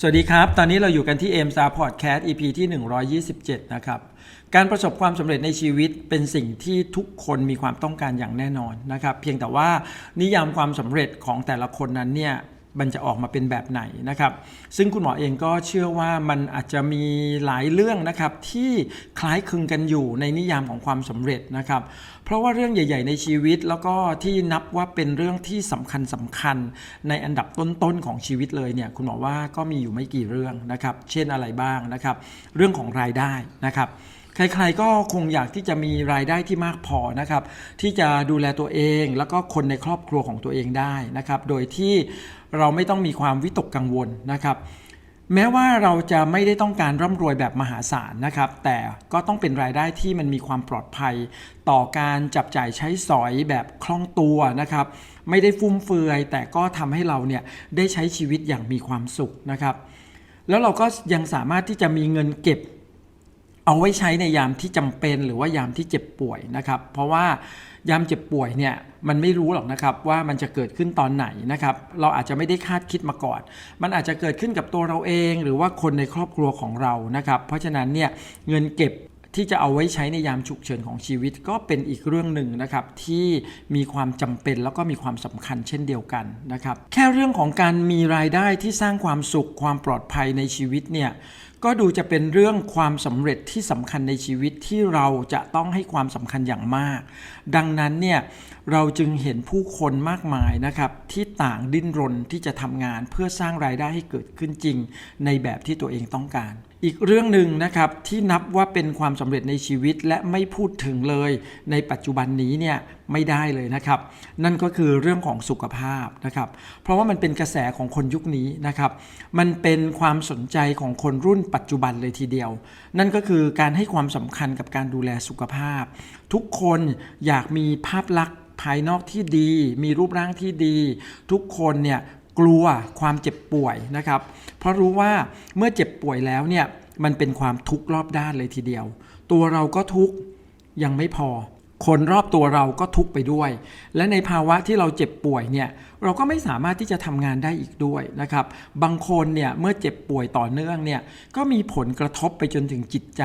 สวัสดีครับ ตอนนี้เราอยู่กันที่ m s a Podcast EP ที่ 127 นะครับ การประสบความสำเร็จในชีวิตเป็นสิ่งที่ทุกคนมีความต้องการอย่างแน่นอนนะครับ เพียงแต่ว่านิยามความสำเร็จของแต่ละคนนั้นเนี่ย มันจะออกมาเป็นแบบไหนนะครับ ซึ่งคุณหมอเองก็เชื่อว่ามันอาจจะมีหลายเรื่องนะครับที่คล้ายคลึงกันอยู่ในนิยามของความสำเร็จนะครับ เพราะว่าเรื่องใหญ่ ๆ ในชีวิตแล้วก็ที่นับว่าเป็นเรื่องที่สำคัญสำคัญในอันดับต้นๆของชีวิตเลยเนี่ยคุณหมอว่าก็มีอยู่ไม่กี่เรื่องนะครับ เช่นอะไรบ้างนะครับ เรื่องของรายได้นะครับ ใครๆก็คงอยากที่จะมีรายได้ที่มากพอนะครับ ที่จะดูแลตัวเองแล้วก็คนในครอบครัวของตัวเองได้นะครับ โดยที่เราไม่ต้องมีความวิตกกังวลนะครับแม้ว่าเราจะไม่ได้ต้องการร่ำรวยแบบมหาศาลนะครับ แต่ก็ต้องเป็นรายได้ที่มันมีความปลอดภัย ต่อการจับจ่ายใช้สอยแบบคล่องตัวนะครับ ไม่ได้ฟุ่มเฟือย แต่ก็ทำให้เราเนี่ยได้ใช้ชีวิตอย่างมีความสุขนะครับ แล้วเราก็ยังสามารถที่จะมีเงินเก็บ เอาไว้ใช้ในยามที่จำเป็นหรือว่ายามที่เจ็บป่วยนะครับ เพราะว่ายามเจ็บป่วยเนี่ยมันไม่รู้หรอกนะครับว่ามันจะเกิดขึ้นตอนไหนนะครับ เราอาจจะไม่ได้คาดคิดมาก่อน มันอาจจะเกิดขึ้นกับตัวเราเอง หรือว่าคนในครอบครัวของเรานะครับ เพราะฉะนั้นเนี่ยเงินเก็บ ที่จะเอาไว้ใช้ในยามฉุกเฉินของชีวิตก็เป็นอีกเรื่องหนึ่งนะครับที่มีความจำเป็นแล้วก็มีความสำคัญเช่นเดียวกันนะครับแค่เรื่องของการมีรายได้ที่สร้างความสุขความปลอดภัยในชีวิตเนี่ยก็ดูจะเป็นเรื่องความสำเร็จที่สำคัญในชีวิตที่เราจะต้องให้ความสำคัญอย่างมาก ดังนั้นเนี่ยเราจึงเห็นผู้คนมากมายนะครับที่ต่างดิ้นรนที่จะทำงานเพื่อสร้างรายได้ให้เกิดขึ้นจริง ในแบบที่ตัวเองต้องการ อีกเรื่องหนึ่งนะครับที่นับว่าเป็นความสำเร็จในชีวิตและไม่พูดถึงเลย ในปัจจุบันนี้เนี่ยไม่ได้เลยนะครับ นั่นก็คือเรื่องของสุขภาพนะครับ เพราะว่ามันเป็นกระแสของคนยุคนี้นะครับ มันเป็นความสนใจของคนรุ่นปัจจุบันเลยทีเดียว นั่นก็คือการให้ความสำคัญกับการดูแลสุขภาพ ทุกคนอยากมีภาพลักษณ์ภายนอกที่ดี มีรูปร่างที่ดี ทุกคนเนี่ย กลัวความเจ็บป่วยนะครับ เพราะรู้ว่าเมื่อเจ็บป่วยแล้วเนี่ยมันเป็นความทุกข์รอบด้านเลยทีเดียว ตัวเราก็ทุกข์ยังไม่พอ คนรอบตัวเราก็ทุกไปด้วย และในภาวะที่เราเจ็บป่วยเนี่ยเราก็ไม่สามารถที่จะทำงานได้อีกด้วยนะครับ บางคนเนี่ยเมื่อเจ็บป่วยต่อเนื่องเนี่ยก็มีผลกระทบไปจนถึงจิตใจ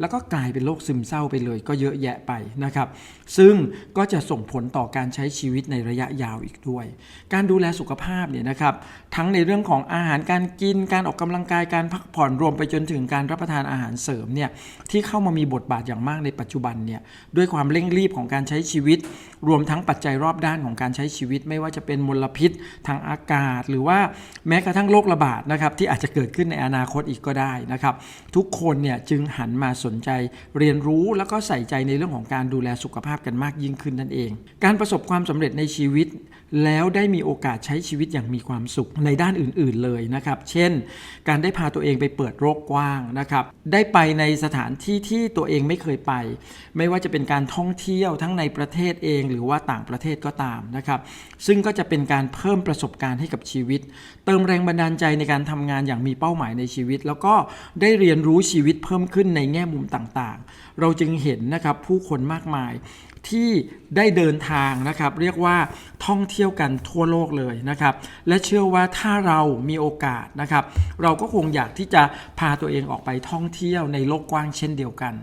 แล้วก็กลายเป็นโรคซึมเศร้าไปเลย ก็เยอะแยะไปนะครับ ซึ่งก็จะส่งผลต่อการใช้ชีวิตในระยะยาวอีกด้วย การดูแลสุขภาพเนี่ยนะครับ ทั้งในเรื่องของอาหารการกิน การออกกำลังกายการพักผ่อนรวมไปจนถึงการรับประทานอาหารเสริมเนี่ยที่เข้ามามีบทบาทอย่างมากในปัจจุบันเนี่ยด้วยความเร่งรีบของการใช้ชีวิต รวมทั้งปัจจัยรอบด้านของการใช้ชีวิต ไม่ว่าจะเป็นมลพิษทางอากาศ หรือว่าแม้กระทั่งโรคระบาดนะครับที่อาจจะเกิดขึ้นในอนาคตอีกก็ได้นะครับ ทุกคนเนี่ยจึงหันมาสนใจเรียนรู้แล้วก็ใส่ใจในเรื่องของการดูแลสุขภาพกันมากยิ่งขึ้นนั่นเอง การประสบความสำเร็จในชีวิตแล้วได้มีโอกาสใช้ชีวิตอย่างมีความสุขในด้านอื่น ๆเลยนะครับ เช่น การได้พาตัวเองไปเปิดโลกกว้างนะครับ ได้ไปในสถานที่ที่ตัวเองไม่เคยไป ไม่ว่าจะเป็นการท่องเที่ยวทั้งในประเทศเองหรือว่าต่างประเทศก็ตามนะครับ ซึ่งก็จะเป็นการเพิ่มประสบการณ์ให้กับชีวิต เติมแรงบันดาลใจในการทำงานอย่างมีเป้าหมายในชีวิต แล้วก็ได้เรียนรู้ชีวิตเพิ่มขึ้นในแง่มุมต่างๆ เราจึงเห็นนะครับผู้คนมากมาย ที่ได้เดินทางนะครับ เรียกว่าท่องเที่ยวกันทั่วโลกเลยนะครับ และเชื่อว่าถ้าเรามีโอกาสนะครับ เราก็คงอยากที่จะพาตัวเองออกไปท่องเที่ยวในโลกกว้างเช่นเดียวกัน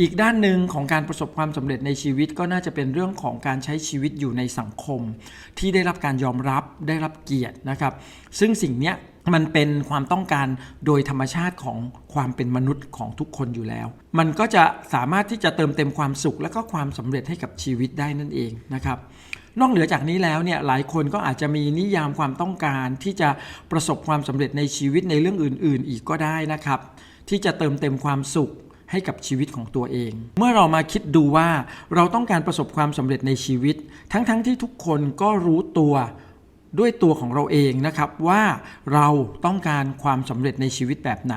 อีกด้านหนึ่งของการประสบความสำเร็จในชีวิตก็น่าจะเป็นเรื่องของการใช้ชีวิตอยู่ในสังคม ที่ได้รับการยอมรับได้รับเกียรตินะครับ ซึ่งสิ่งนี้มันเป็นความต้องการโดยธรรมชาติของความเป็นมนุษย์ของทุกคนอยู่แล้ว มันก็จะสามารถที่จะเติมเต็มความสุข และก็ความสำเร็จให้กับชีวิตได้นั่นเองนะครับนอกเหนือจากนี้แล้วเนี่ยหลายคนก็อาจจะมีนิยามความต้องการที่จะประสบความสำเร็จในชีวิตในเรื่องอื่น ๆ อีกก็ได้นะครับ ที่จะเติมเต็มความสุข ให้กับชีวิตของตัวเอง เมื่อเรามาคิดดูว่าเราต้องการประสบความสำเร็จในชีวิต ทั้งๆทที่ทุกคนก็รู้ตัวด้วยตัวของเราเองนะครับว่าเราต้องการความสำเร็จในชีวิตแบบไหน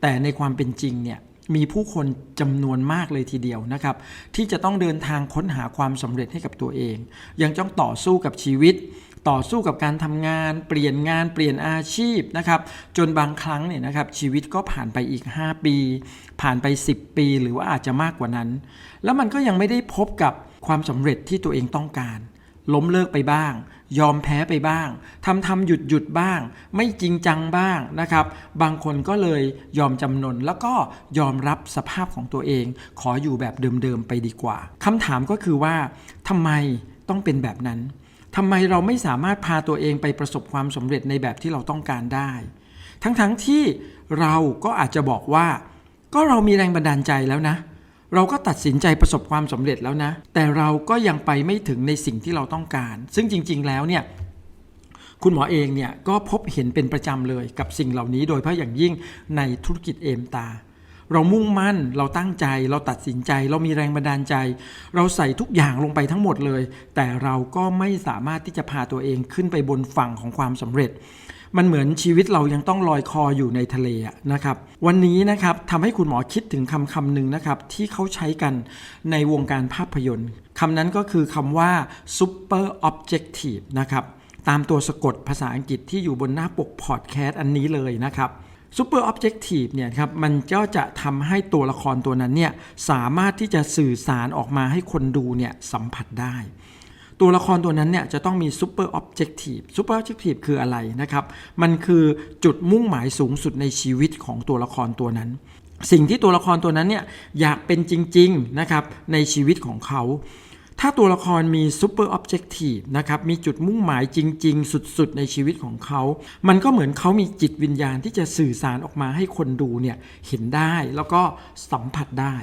แต่ในความเป็นจริงเนี่ยมีผู้คนจำนวนมากเลยทีเดียวนะครับ ที่จะต้องเดินทางค้นหาความสำเร็จให้กับตัวเอง ยังต้องต่อสู้กับชีวิต ต่อสู้กับการทำงาน เปลี่ยนงานเปลี่ยนอาชีพนะครับจนบางครั้งเนี่ยนะครับชีวิตก็ผ่านไปอีก 5 ปี ผ่านไป 10 ปี หรือว่าอาจจะมากกว่านั้น แล้วมันก็ยังไม่ได้พบกับความสำเร็จที่ตัวเองต้องการ ล้มเลิกไปบ้าง ยอมแพ้ไปบ้างทำทำหยุดหยุดบ้าง ไม่จริงจังบ้างนะครับ บางคนก็เลยยอมจำนนแล้วก็ยอมรับสภาพของตัวเอง ขออยู่แบบเดิมๆไปดีกว่าคำถามก็คือว่าทำไมต้องเป็นแบบนั้น ทำไมเราไม่สามารถพาตัวเองไปประสบความสำเร็จในแบบที่เราต้องการได้ ทั้งๆทที่เราก็อาจจะบอกว่า ก็เรามีแรงบันดาลใจแล้วนะ เราก็ตัดสินใจประสบความสำเร็จแล้วนะ แต่เราก็ยังไปไม่ถึงในสิ่งที่เราต้องการ ซึ่งจริง ๆ แล้วเนี่ยคุณหมอเองเนี่ยก็พบเห็นเป็นประจำเลยกับสิ่งเหล่านี้โดยเฉพาะอย่างยิ่งในธุรกิจเอมตา เรามุ่งมั่น เราตั้งใจ เราตัดสินใจ เรามีแรงบันดาลใจ เราใส่ทุกอย่างลงไปทั้งหมดเลย แต่เราก็ไม่สามารถที่จะพาตัวเองขึ้นไปบนฝั่งของความสำเร็จ มันเหมือนชีวิตเรายังต้องลอยคออยู่ในทะเลนะครับ วันนี้นะครับทำให้คุณหมอคิดถึงคำคำหนึ่งนะครับที่เขาใช้กันในวงการภาพยนตร์คำนั้นก็คือคำว่า super objective นะครับตามตัวสะกดภาษาอังกฤษที่อยู่บนหน้าปกพอดแคสต์อันนี้เลยนะครับ Super Objective เนี่ยครับมันก็จะทำให้ตัวละครตัวนั้นเนี่ยสามารถที่จะสื่อสารออกมาให้คนดูเนี่ยสัมผัสได้ตัวละครตัวนั้นเนี่ยจะต้องมี Super Objective Super Objective คืออะไรนะครับ มันคือจุดมุ่งหมายสูงสุดในชีวิตของตัวละครตัวนั้น สิ่งที่ตัวละครตัวนั้นเนี่ยอยากเป็นจริง ๆ นะครับ ในชีวิตของเขา ถ้าตัวละครมี super objective นะครับมีจุดมุ่งหมายจริง ๆ สุด ๆ ในชีวิตของเขา มันก็เหมือนเขามีจิตวิญญาณที่จะสื่อสารออกมาให้คนดูเนี่ยเห็นได้แล้วก็สัมผัสได้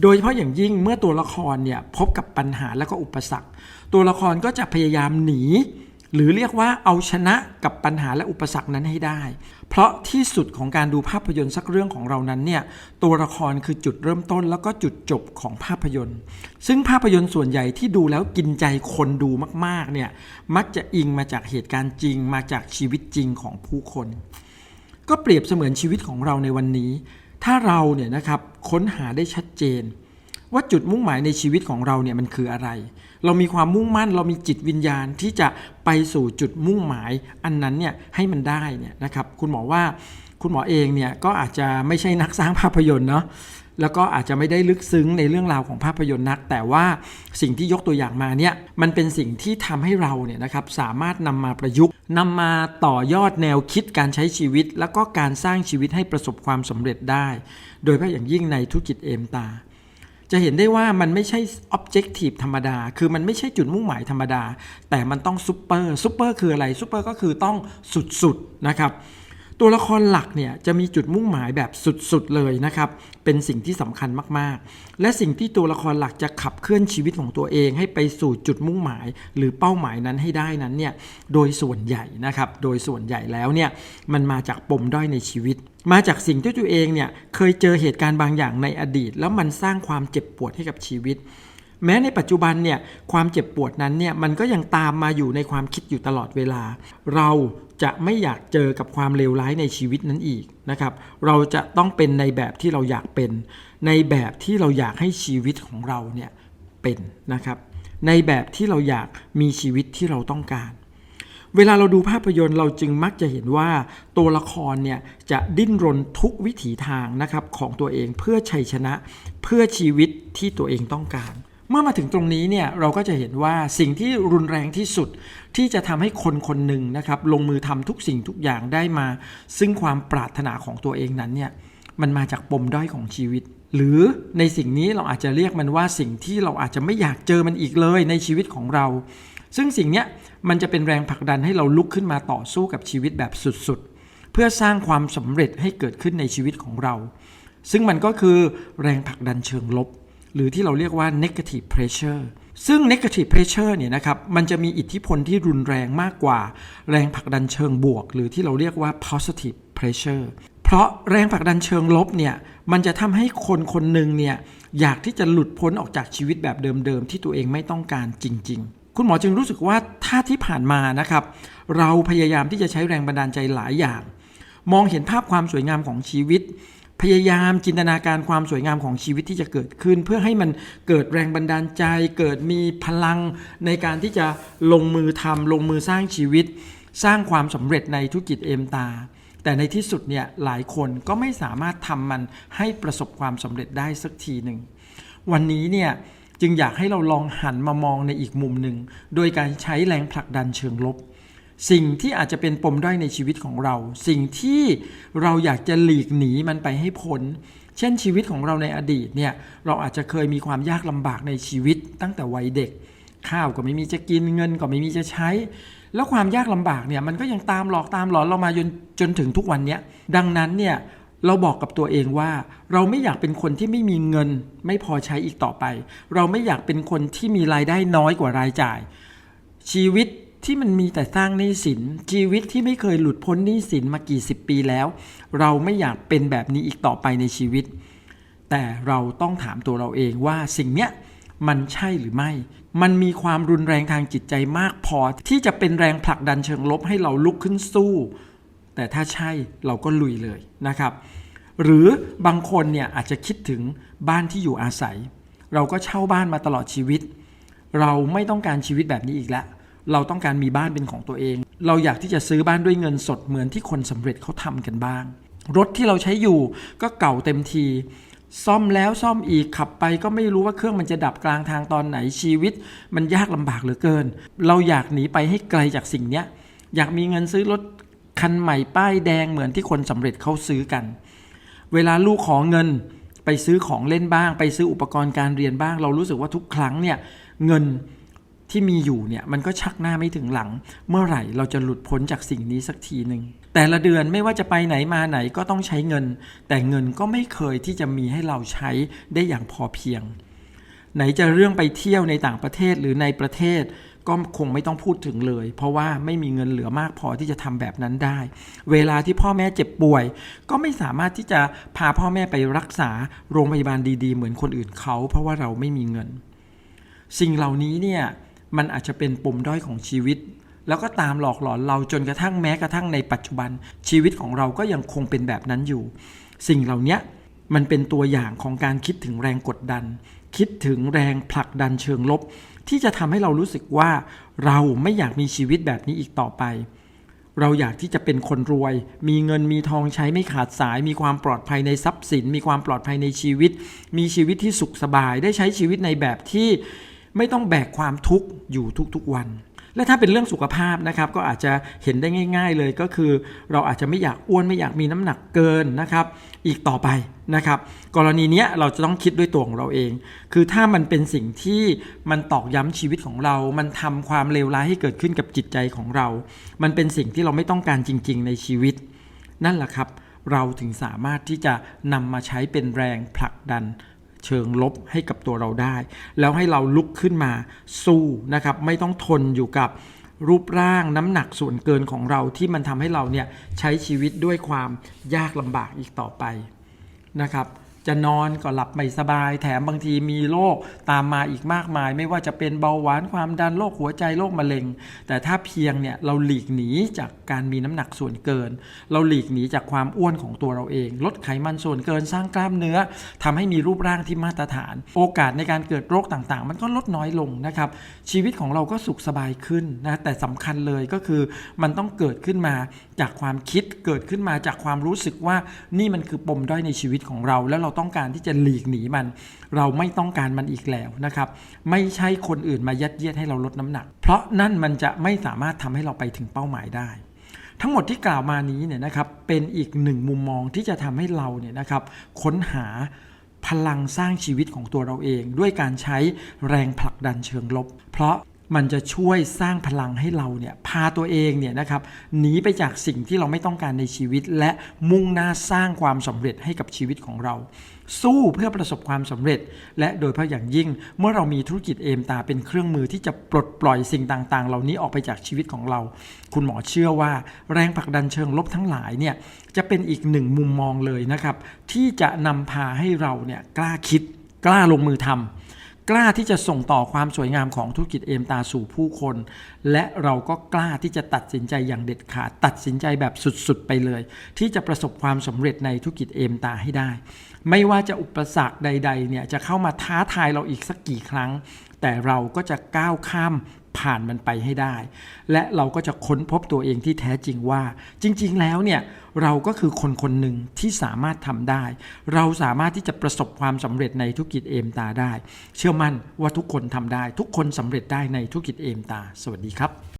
โดยเฉพาะอย่างยิ่งเมื่อตัวละครเนี่ยพบกับปัญหาและก็อุปสรรค ตัวละครก็จะพยายามหนี หรือเรียกว่าเอาชนะกับปัญหาและอุปสรรคนั้นให้ได้ เพราะที่สุดของการดูภาพยนตร์สักเรื่องของเรานั้นเนี่ยตัวละครคือจุดเริ่มต้นแล้วก็จุดจบของภาพยนตร์ ซึ่งภาพยนตร์ส่วนใหญ่ที่ดูแล้วกินใจคนดูมากๆเนี่ยมักจะอิงมาจากเหตุการณ์จริง มาจากชีวิตจริงของผู้คน ก็เปรียบเสมือนชีวิตของเราในวันนี้ ถ้าเราเนี่ยนะครับค้นหาได้ชัดเจน ว่าจุดมุ่งหมายในชีวิตของเราเนี่ยมันคืออะไร เรามีความมุ่งมั่น เรามีจิตวิญญาณที่จะไปสู่จุดมุ่งหมายอันนั้นเนี่ยให้มันได้เนี่ยนะครับคุณหมอว่าคุณหมอเองเนี่ยก็อาจจะไม่ใช่นักสร้างภาพยนตร์เนาะแล้วก็อาจจะไม่ได้ลึกซึ้งในเรื่องราวของภาพยนตร์นัก แต่ว่าสิ่งที่ยกตัวอย่างมาเนี่ยมันเป็นสิ่งที่ทำให้เราเนี่ยนะครับสามารถนำมาประยุกต์นำมาต่อยอดแนวคิดการใช้ชีวิต แล้วก็การสร้างชีวิตให้ประสบความสำเร็จได้ โดยเฉพาะอย่างยิ่งในธุรกิจเอมตา จะเห็นได้ว่ามันไม่ใช่ objective ธรรมดา คือมันไม่ใช่จุดมุ่งหมายธรรมดา แต่มันต้องซูเปอร์ซูเปอร์คืออะไรซูเปอร์ก็คือต้องสุดๆนะครับ ตัวละครหลักเนี่ยจะมีจุดมุ่งหมายแบบสุดๆเลยนะครับ เป็นสิ่งที่สำคัญมากๆ และสิ่งที่ตัวละครหลักจะขับเคลื่อนชีวิตของตัวเอง ให้ไปสู่จุดมุ่งหมาย หรือเป้าหมายนั้นให้ได้นั้นเนี่ยโดยส่วนใหญ่นะครับ โดยส่วนใหญ่แล้วเนี่ยมันมาจากปมด้อยในชีวิต มาจากสิ่งที่ตัวเองเนี่ยเคยเจอเหตุการณ์บางอย่างในอดีต แล้วมันสร้างความเจ็บปวดให้กับชีวิต แม้ในปัจจุบันเนี่ยความเจ็บปวดนั้นเนี่ยมันก็ยังตามมาอยู่ในความคิดอยู่ตลอดเวลา เราจะไม่อยากเจอกับความเลวร้ายในชีวิตนั้นอีกนะครับเราจะต้องเป็นในแบบที่เราอยากเป็น ในแบบที่เราอยากให้ชีวิตของเราเนี่ยเป็นนะครับในแบบที่เราอยากมีชีวิตที่เราต้องการ เวลาเราดูภาพยนตร์เราจึงมักจะเห็นว่าตัวละครเนี่ยจะดิ้นรนทุกวิถีทางนะครับของตัวเองเพื่อชัยชนะเพื่อชีวิตที่ตัวเองต้องการ เมื่อมาถึงตรงนี้เนี่ยเราก็จะเห็นว่าสิ่งที่รุนแรงที่สุดที่จะทำให้คนคนหนึ่งนะครับลงมือทำทุกสิ่งทุกอย่างได้มา ซึ่งความปรารถนาของตัวเองนั้นเนี่ยมันมาจากปมด้อยของชีวิต หรือในสิ่งนี้เราอาจจะเรียกมันว่าสิ่งที่เราอาจจะไม่อยากเจอมันอีกเลยในชีวิตของเรา ซึ่งสิ่งนี้มันจะเป็นแรงผลักดันให้เราลุกขึ้นมาต่อสู้กับชีวิตแบบสุดๆ เพื่อสร้างความสำเร็จให้เกิดขึ้นในชีวิตของเรา ซึ่งมันก็คือแรงผลักดันเชิงลบ หรือที่เราเรียกว่า negative pressure ซึ่ง negative pressure เนี่ยนะครับมันจะมีอิทธิพลที่รุนแรงมากกว่า แรงผลักดันเชิงบวก หรือที่เราเรียกว่า positive pressure เพราะแรงผลักดันเชิงลบเนี่ยมันจะทำให้คนคนหนึ่งเนี่ยอยากที่จะหลุดพ้นออกจากชีวิตแบบเดิมๆ ที่ตัวเองไม่ต้องการจริง ๆ คุณหมอจึงรู้สึกว่าถ้าที่ผ่านมานะครับเราพยายามที่จะใช้แรงบันดาลใจหลายอย่าง มองเห็นภาพความสวยงามของชีวิต พยายามจินตนาการความสวยงามของชีวิตที่จะเกิดขึ้น เพื่อให้มันเกิดแรงบันดาลใจ เกิดมีพลังในการที่จะลงมือทำลงมือสร้างชีวิต สร้างความสำเร็จในธุรกิจเอมตา แต่ในที่สุดเนี่ยหลายคนก็ไม่สามารถทำมันให้ประสบความสำเร็จได้สักทีหนึ่งวันนี้เนี่ยจึงอยากให้เราลองหันมามองในอีกมุมหนึ่ง โดยการใช้แรงผลักดันเชิงลบ สิ่งที่อาจจะเป็นปมด้อยในชีวิตของเรา สิ่งที่เราอยากจะหลีกหนีมันไปให้พ้น เช่นชีวิตของเราในอดีตเนี่ยเราอาจจะเคยมีความยากลำบากในชีวิตตั้งแต่วัยเด็ก ข้าวก็ไม่มีจะกินเงินก็ไม่มีจะใช้ แล้วความยากลำบากเนี่ยมันก็ยังตามหลอกตามหลอนเรามาจนจนถึงทุกวันเนี้ยดังนั้นเนี่ยเราบอกกับตัวเองว่า เราไม่อยากเป็นคนที่ไม่มีเงิน ไม่พอใช้อีกต่อไป เราไม่อยากเป็นคนที่มีรายได้น้อยกว่ารายจ่าย ชีวิต ที่มันมีแต่สร้างหนี้สิน ชีวิตที่ไม่เคยหลุดพ้นหนี้สินมากี่สิบปีแล้ว เราไม่อยากเป็นแบบนี้อีกต่อไปในชีวิต แต่เราต้องถามตัวเราเองว่าสิ่งเนี้ยมันใช่หรือไม่ มันมีความรุนแรงทางจิตใจมากพอ ที่จะเป็นแรงผลักดันเชิงลบให้เราลุกขึ้นสู้ แต่ถ้าใช่เราก็ลุยเลยนะครับ หรือบางคนเนี่ยอาจจะคิดถึงบ้านที่อยู่อาศัย เราก็เช่าบ้านมาตลอดชีวิต เราไม่ต้องการชีวิตแบบนี้อีกแล้ว เราต้องการมีบ้านเป็นของตัวเอง เราอยากที่จะซื้อบ้านด้วยเงินสดเหมือนที่คนสำเร็จเขาทำกันบ้าง รถที่เราใช้อยู่ก็เก่าเต็มที ซ่อมแล้วซ่อมอีกขับไปก็ไม่รู้ว่าเครื่องมันจะดับกลางทางตอนไหนชีวิต มันยากลำบากเหลือเกิน เราอยากหนีไปให้ไกลจากสิ่งเนี้ยอยากมีเงินซื้อรถคันใหม่ป้ายแดงเหมือนที่คนสำเร็จเขาซื้อกัน เวลาลูกขอเงินไปซื้อของเล่นบ้าง ไปซื้ออุปกรณ์การเรียนบ้าง เรารู้สึกว่าทุกครั้งเนี่ยเงิน ที่มีอยู่เนี่ยมันก็ชักหน้าไม่ถึงหลัง เมื่อไหร่เราจะหลุดพ้นจากสิ่งนี้สักทีหนึ่งแต่ละเดือนไม่ว่าจะไปไหนมาไหนก็ต้องใช้เงิน แต่เงินก็ไม่เคยที่จะมีให้เราใช้ได้อย่างพอเพียง ไหนจะเรื่องไปเที่ยวในต่างประเทศหรือในประเทศก็คงไม่ต้องพูดถึงเลย เพราะว่าไม่มีเงินเหลือมากพอที่จะทำแบบนั้นได้ เวลาที่พ่อแม่เจ็บป่วย ก็ไม่สามารถที่จะพาพ่อแม่ไปรักษาโรงพยาบาลดีๆ เหมือนคนอื่นเขา เพราะว่าเราไม่มีเงิน สิ่งเหล่านี้เนี่ย มันอาจจะเป็นปมด้อยของชีวิต แล้วก็ตามหลอกหลอนเราจนกระทั่งแม้กระทั่งในปัจจุบัน ชีวิตของเราก็ยังคงเป็นแบบนั้นอยู่ สิ่งเหล่านี้มันเป็นตัวอย่างของการคิดถึงแรงกดดัน คิดถึงแรงผลักดันเชิงลบ ที่จะทำให้เรารู้สึกว่า เราไม่อยากมีชีวิตแบบนี้อีกต่อไป เราอยากที่จะเป็นคนรวย มีเงินมีทองใช้ไม่ขาดสาย มีความปลอดภัยในทรัพย์สิน มีความปลอดภัยในชีวิต มีชีวิตที่สุขสบาย ได้ใช้ชีวิตในแบบที่ ไม่ต้องแบกความทุกข์อยู่ทุกๆวัน และถ้าเป็นเรื่องสุขภาพนะครับก็อาจจะเห็นได้ง่าย ๆ เลยก็คือ เราอาจจะไม่อยากอ้วนไม่อยากมีน้ำหนักเกินนะครับ อีกต่อไปนะครับ กรณีเนี้ยเราจะต้องคิดด้วยตัวของเราเอง คือถ้ามันเป็นสิ่งที่มันตอกย้ำชีวิตของเรา มันทำความเลวร้ายให้เกิดขึ้นกับจิตใจของเรา มันเป็นสิ่งที่เราไม่ต้องการจริง ๆ ในชีวิต นั่นแหละครับ เราถึงสามารถที่จะนำมาใช้เป็นแรงผลักดัน เชิงลบให้กับตัวเราได้ แล้วให้เราลุกขึ้นมาสู้นะครับ ไม่ต้องทนอยู่กับรูปร่างน้ำหนักส่วนเกินของเราที่มันทำให้เราเนี่ยใช้ชีวิตด้วยความยากลำบากอีกต่อไปนะครับ จะนอนก็หลับไม่สบาย แถมบางทีมีโรคตามมาอีกมากมาย ไม่ว่าจะเป็นเบาหวานความดันโรคหัวใจโรคมะเร็ง แต่ถ้าเพียงเนี่ยเราหลีกหนีจากการมีน้ำหนักส่วนเกิน เราหลีกหนีจากความอ้วนของตัวเราเอง ลดไขมันส่วนเกินสร้างกล้ามเนื้อทำให้มีรูปร่างที่มาตรฐาน โอกาสในการเกิดโรคต่างๆ มันก็ลดน้อยลงนะครับชีวิตของเราก็สุขสบายขึ้นนะแต่สำคัญเลยก็คือมันต้องเกิดขึ้นมาจากความคิดเกิดขึ้นมาจากความรู้สึกว่านี่มันคือปมด้อยในชีวิตของเราแล้วเราต้องการที่จะหลีกหนีมัน เราไม่ต้องการมันอีกแล้วนะครับ ไม่ใช่คนอื่นมายัดเยียดให้เราลดน้ำหนัก เพราะนั่นมันจะไม่สามารถทำให้เราไปถึงเป้าหมายได้ ทั้งหมดที่กล่าวมานี้เนี่ยนะครับเป็นอีกหนึ่งมุมมองที่จะทำให้เราเนี่ยนะครับค้นหาพลังสร้างชีวิตของตัวเราเอง ด้วยการใช้แรงผลักดันเชิงลบ เพราะ มันจะช่วยสร้างพลังให้เราเนี่ยพาตัวเองเนี่ยนะครับหนีไปจากสิ่งที่เราไม่ต้องการในชีวิต และมุ่งหน้าสร้างความสำเร็จให้กับชีวิตของเรา สู้เพื่อประสบความสำเร็จ และโดยเฉพาะอย่างยิ่ง เมื่อเรามีธุรกิจเอมตาเป็นเครื่องมือที่จะปลดปล่อยสิ่งต่างๆ เหล่านี้ออกไปจากชีวิตของเรา คุณหมอเชื่อว่าแรงผลักดันเชิงลบทั้งหลายเนี่ยจะเป็นอีกหนึ่งมุมมองเลยนะครับที่จะนำพาให้เราเนี่ยกล้าคิดกล้าลงมือทำ กล้าที่จะส่งต่อความสวยงามของธุรกิจเอมตาสู่ผู้คน และเราก็กล้าที่จะตัดสินใจอย่างเด็ดขาด ตัดสินใจแบบสุดๆไปเลย ที่จะประสบความสำเร็จในธุรกิจเอมตาให้ได้ ไม่ว่าจะอุปสรรคใดๆเนี่ยจะเข้ามาท้าทายเราอีกสักกี่ครั้ง แต่เราก็จะก้าวข้ามผ่านมันไปให้ได้ และเราก็จะค้นพบตัวเองที่แท้จริงว่า จริง ๆ แล้วเนี่ย เราก็คือคนคนหนึ่งที่สามารถทำได้ เราสามารถที่จะประสบความสำเร็จในธุรกิจเอมตาได้ เชื่อมั่นว่าทุกคนทำได้ ทุกคนสำเร็จได้ในธุรกิจเอมตา สวัสดีครับ